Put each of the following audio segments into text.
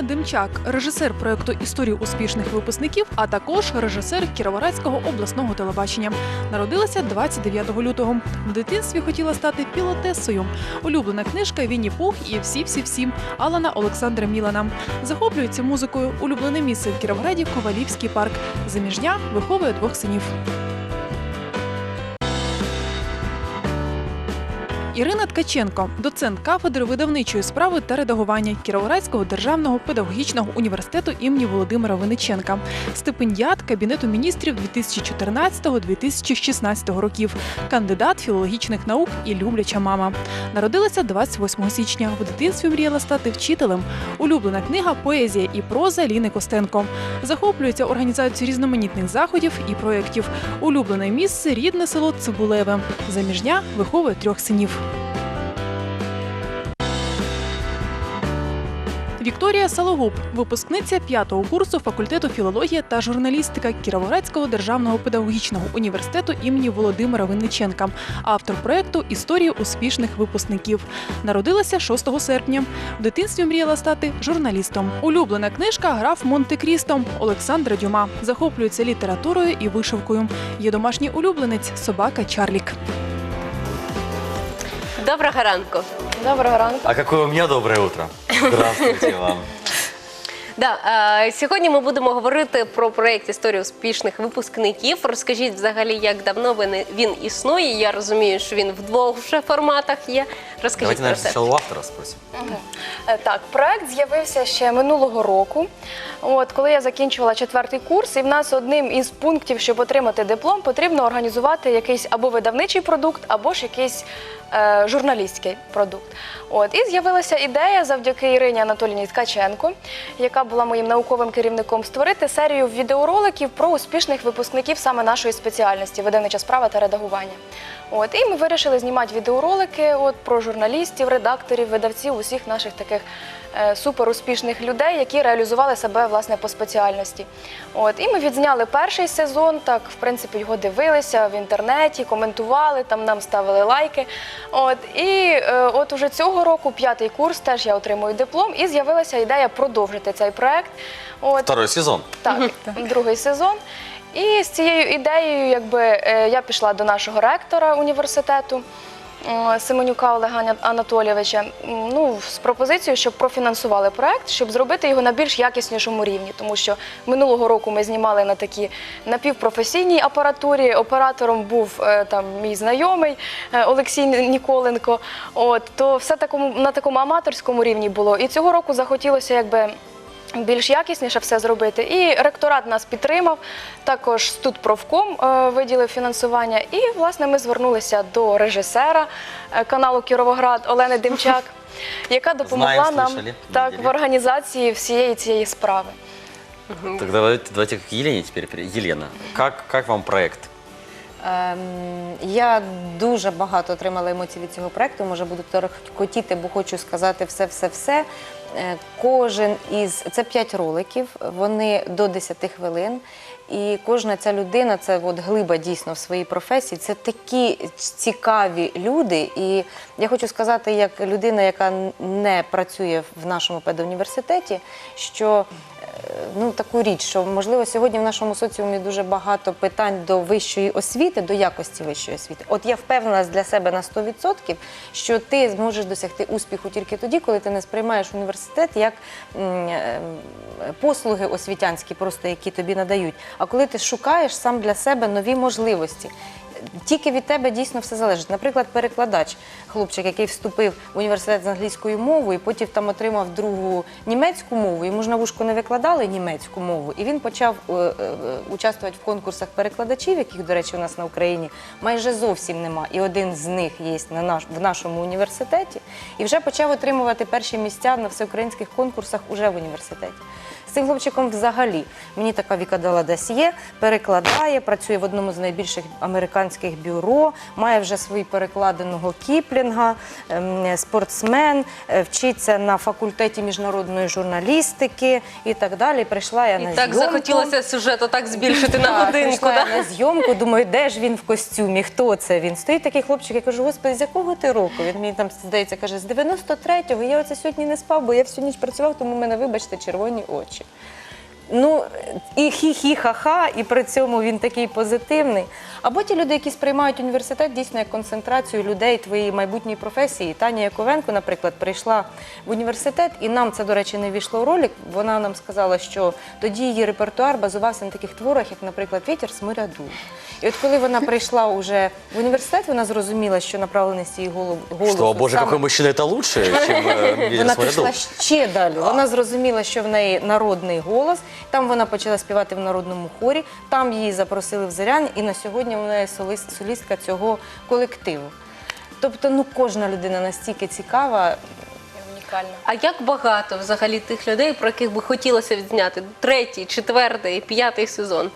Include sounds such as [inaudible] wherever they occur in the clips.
Олена Демчак, режисер проекту Історії успішних випускників, а також режисер Кіровоградського обласного телебачення. Народилася 29 лютого. В дитинстві хотіла стати пілотесою. Улюблена книжка Вінні Пух і всі всі всі Алана Олександра Мілана. Захоплюється музикою. Улюблене місце в Кіровограді Ковалівський парк. Заміжня виховує двох синів. Ірина Ткаченко, доцент кафедри видавничої справи та редагування Кіровоградського державного педагогічного університету імені Володимира Винниченка, стипендіат Кабінету міністрів 2014-2016 років, кандидат філологічних наук і любляча мама. Народилася 28 січня. В дитинстві мріяла стати вчителем. Улюблена книга Поезія і проза Ліни Костенко. Захоплюється організацією різноманітних заходів і проєктів. Улюблене місце рідне село Цибулеве. Заміжня виховує трьох синів. Вікторія Салогуб, випускниця п'ятого курсу факультету філологія та журналістика Кіровоградського державного педагогічного університету імені Володимира Винниченка, автор проекту Історії успішних випускників. Народилася 6 серпня. В дитинстві мріяла стати журналістом. Улюблена книжка Граф Монте-Крісто Олександра Дюма. Захоплюється літературою і вишивкою. Є домашній улюбленець собака Чарлік. Доброго ранку. Доброго ранку. А какое у меня доброе утро. Здравствуйте вам. Да, е, сьогодні ми будемо говорити про проєкт історії успішних випускників. Розкажіть взагалі, як давно він, він існує. Я розумію, що він в двох вже форматах є. Розкажіть Давайте, про це. сначала у автора спросим. Е, Так, проект з'явився ще минулого року. От коли я закінчувала четвертий курс, і в нас одним із пунктів, щоб отримати диплом, потрібно організувати якийсь або видавничий продукт, або ж якийсь е, журналістський продукт. От і з'явилася ідея завдяки Ірині Анатолійній Ткаченко, яка була моїм науковим керівником, створити серію відеороликів про успішних випускників саме нашої спеціальності видавнича справа та редагування. От і ми вирішили знімати відеоролики от про журналістів, редакторів, видавців, усіх наших таких суперуспішних людей, які реалізували себе власне по спеціальності. От і ми відзняли перший сезон. Так, в принципі, його дивилися в інтернеті, коментували, там нам ставили лайки. От і е, от уже цього року, п'ятий курс, теж я отримую диплом, і з'явилася ідея продовжити цей проект. От Второй сезон. так, [laughs] другий сезон. І з цією ідеєю, якби е, я пішла до нашого ректора університету е, Семенюка Олега Анатолійовича. Ну, з пропозицією, щоб профінансували проект, щоб зробити його на більш якіснішому рівні. Тому що минулого року ми знімали на такій напівпрофесійній апаратурі. Оператором був е, там мій знайомий е, Олексій Ніколенко. От то все такому на такому аматорському рівні було. І цього року захотілося якби більш якісніше все зробити. І ректорат нас підтримав, також студпрофком е, виділив фінансування. І, власне, ми звернулися до режисера е, каналу Кіровоград Олени Демчак, [laughs] яка допомогла нам слышали, так, в організації всієї цієї справи. Так давайте, давайте к Елене теперь. пере- Елена, как, как вам проект? Ем, я дуже багато отримала емоцій від цього проекту. Може буду торохкотіти, бо хочу сказати все-все-все. Е, Кожен із це 5 роликів, вони до 10 хвилин. І кожна ця людина це от глиба дійсно в своїй професії. Це такі цікаві люди. І я хочу сказати, як людина, яка не працює в нашому педуніверситеті, що е, ну таку річ, що можливо сьогодні в нашому соціумі дуже багато питань до вищої освіти, до якості вищої освіти. От я впевнена для себе на 100%, що ти зможеш досягти успіху тільки тоді, коли ти не сприймаєш університет як послуги освітянські, просто які тобі надають. А коли ти шукаєш сам для себе нові можливості. Тільки від тебе дійсно все залежить. Наприклад, перекладач, хлопчик, який вступив в університет з англійською мовою, потім там отримав другу німецьку мову, йому ж на вушку не викладали німецьку мову, і він почав е, е, участвувати в конкурсах перекладачів, яких, до речі, у нас на Україні майже зовсім нема. І один з них є в нашому університеті, і вже почав отримувати перші місця на всеукраїнських конкурсах уже в університеті. З цим хлопчиком взагалі мені така Віка дала досьє, перекладає, працює в одному з найбільших американських бюро, має вже свої перекладеного Кіплінга, ем, спортсмен, е, вчиться на факультеті міжнародної журналістики і так далі. Прийшла я на І так зйомку. захотілося сюжету так збільшити на Так, годинку. прийшла я на зйомку, думаю, де ж він в костюмі, хто це він? Стоїть такий хлопчик, я кажу, господи, з якого ти року? Він мені там здається, каже, з 93-го. Я оце сьогодні не спав, бо я всю ніч працював, тому в мене, вибачте, червоні очі. Ну, і хі-хі, ха-ха, і при цьому він такий позитивний. Або ті люди, які сприймають університет дійсно як концентрацію людей твоєї майбутньої професії. Таня Яковенко, наприклад, прийшла в університет, і нам це, до речі, не війшло в ролик. Вона нам сказала, що тоді її репертуар базувався на таких творах, як, наприклад, Вітер з моря дув. І от коли вона прийшла уже в університет, вона зрозуміла, що направленість її голосу Что, боже, саме- какой мужчина, это лучше, чем э, «Ветер вона с моря пішла дув»? ще далі. Вона зрозуміла, що в неї народний голос. Там вона почала співати в народному хорі. Там її запросили в зарян, і на сьогодні вона є солістка цього колективу. Тобто, ну кожна людина настільки цікава. А як багато взагалі тих людей, про яких би хотілося відзняти? Третій, четвертий, п'ятий сезон.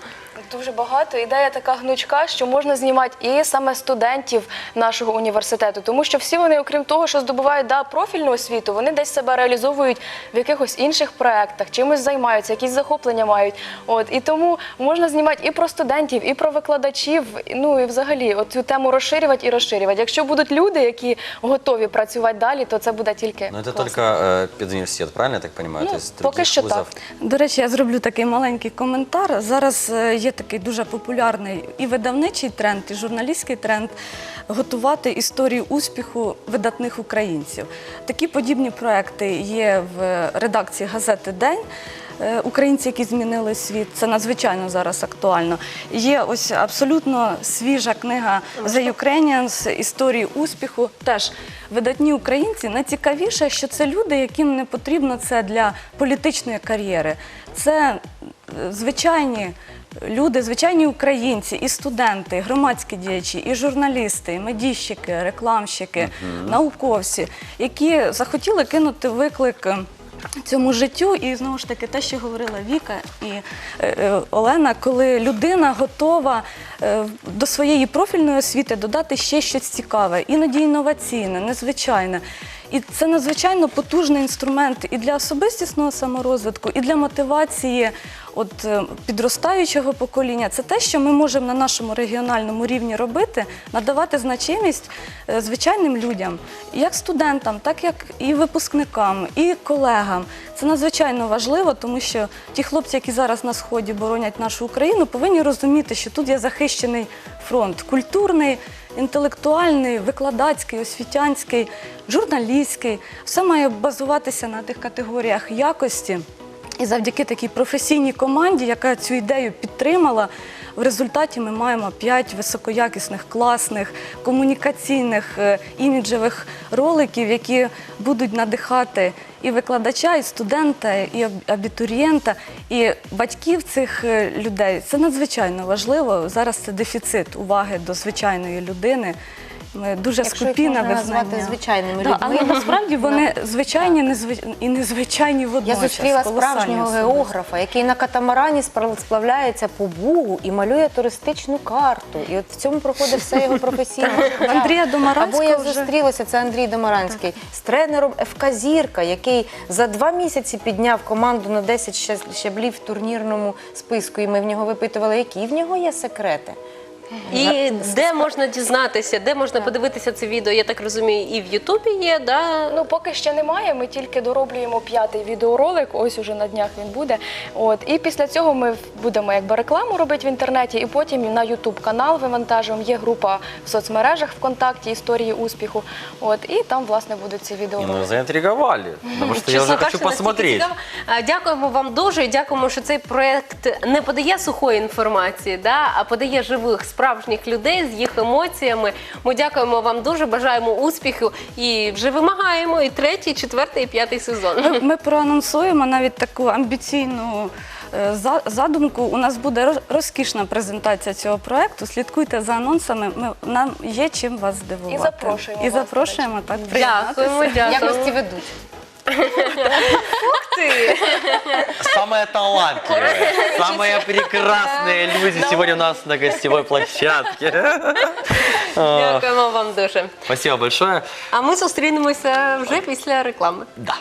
Дуже багато. Ідея така гнучка, що можна знімати і саме студентів нашого університету, тому що всі вони, окрім того, що здобувають да, профільну освіту, вони десь себе реалізовують в якихось інших проєктах, чимось займаються, якісь захоплення мають. От і тому можна знімати і про студентів, і про викладачів. Ну і взагалі, от цю тему розширювати і розширювати. Якщо будуть люди, які готові працювати далі, то це буде тільки Но это класно. только э, педуниверситет, правильно я так понимаю? Ну, То поки що вузов так. До речі, я зроблю такий маленький коментар. Зараз е, є такий дуже популярний і видавничий тренд, і журналістський тренд готувати історію успіху видатних українців. Такі подібні проекти є в редакції газети День. Е, Українці, які змінили світ, це надзвичайно зараз актуально. Є ось абсолютно свіжа книга The Ukrainians історії успіху. Теж видатні українці. Найцікавіше, що це люди, яким не потрібно це для політичної кар'єри. Це е, звичайні люди, звичайні українці, і студенти, і громадські діячі, і журналісти, і медійщики, рекламщики, науковці, які захотіли кинути виклик. е, Цьому життю, і знову ж таки те, що говорила Віка і е, е, Олена, коли людина готова е, до своєї профільної освіти додати ще щось цікаве, іноді інноваційне, незвичайне. І це надзвичайно потужний інструмент і для особистісного саморозвитку, і для мотивації от, е, підростаючого покоління. Це те, що ми можемо на нашому регіональному рівні робити, надавати значимість е, звичайним людям, як студентам, так як і випускникам, і колегам. Це надзвичайно важливо, тому що ті хлопці, які зараз на сході боронять нашу Україну, повинні розуміти, що тут є захищений фронт культурний, інтелектуальний, викладацький, освітянський, журналістський. Все має базуватися на тих категоріях якості. І завдяки такій професійній команді, яка цю ідею підтримала, в результаті ми маємо п'ять високоякісних, класних, комунікаційних, е, іміджевих роликів, які будуть надихати і викладача, і студента, і абітурієнта, і батьків цих е, людей. Це надзвичайно важливо. Зараз це дефіцит уваги до звичайної людини. Дуже Якщо їх скупі на можна назвати визнання. звичайними Да, але насправді вони [laughs] звичайні незвич- і незвичайні Я водночас. зустріла колосальні справжнього географа, який на катамарані спра- сплавляється по Бугу і малює туристичну карту. І от в цьому проходить все його професійне [laughs] життя. Андрія Домаранського Або я вже- зустрілася, це Андрій Домаранський, з тренером ФК Зірка, який за два місяці підняв команду на 10 ща- щаблів в турнірному списку. І ми в нього випитували, які в нього є секрети. І де можна дізнатися, де можна подивитися це відео? Я так розумію, і в Ютубі є, да? Ну, поки ще немає. Ми тільки дороблюємо п'ятий відеоролик. Ось уже на днях він буде. От і після цього ми будемо якби рекламу робити в інтернеті, і потім на Ютуб канал вивантажуємо. Є група в соцмережах ВКонтакті історії успіху. От і там власне будуть ці відеоролики. ну заинтриговали, потому что я уже хочу. А, Дякуємо вам дуже. і Дякуємо, що цей проект не подає сухої інформації, да, а подає живих справжніх людей з їх емоціями. Ми дякуємо вам дуже, бажаємо успіху і вже вимагаємо і третій, і четвертий, і п'ятий сезон. Ми, ми проанонсуємо навіть таку амбіційну е, за- задумку. У нас буде роз- розкішна презентація цього проекту. Слідкуйте за анонсами. Ми, нам є чим вас здивувати. І запрошуємо І вас, запрошуємо так приєднатися. Дякуємо, дякуємо. Якості ведуть. Ти. Самое самые талантливые, самые прекрасные люди сегодня у нас на гостевой площадке. А, Дякуємо вам дуже. Спасибо большое. А ми зустрінемося вже після реклами. Да.